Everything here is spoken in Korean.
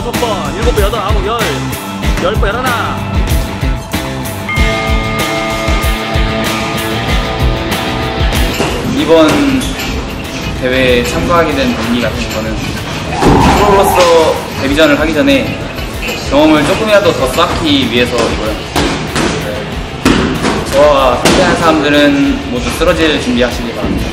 여섯 번, 일곱 번, 여덟, 아홉, 열, 열 번, 열하나. 이번 대회에 참가하게 된 동기 같은 거는 프로로서 데뷔전을 하기 전에 경험을 조금이라도 더 쌓기 위해서이고요. 네. 저와 함께하는 사람들은 모두 쓰러질 준비하시기 바랍니다.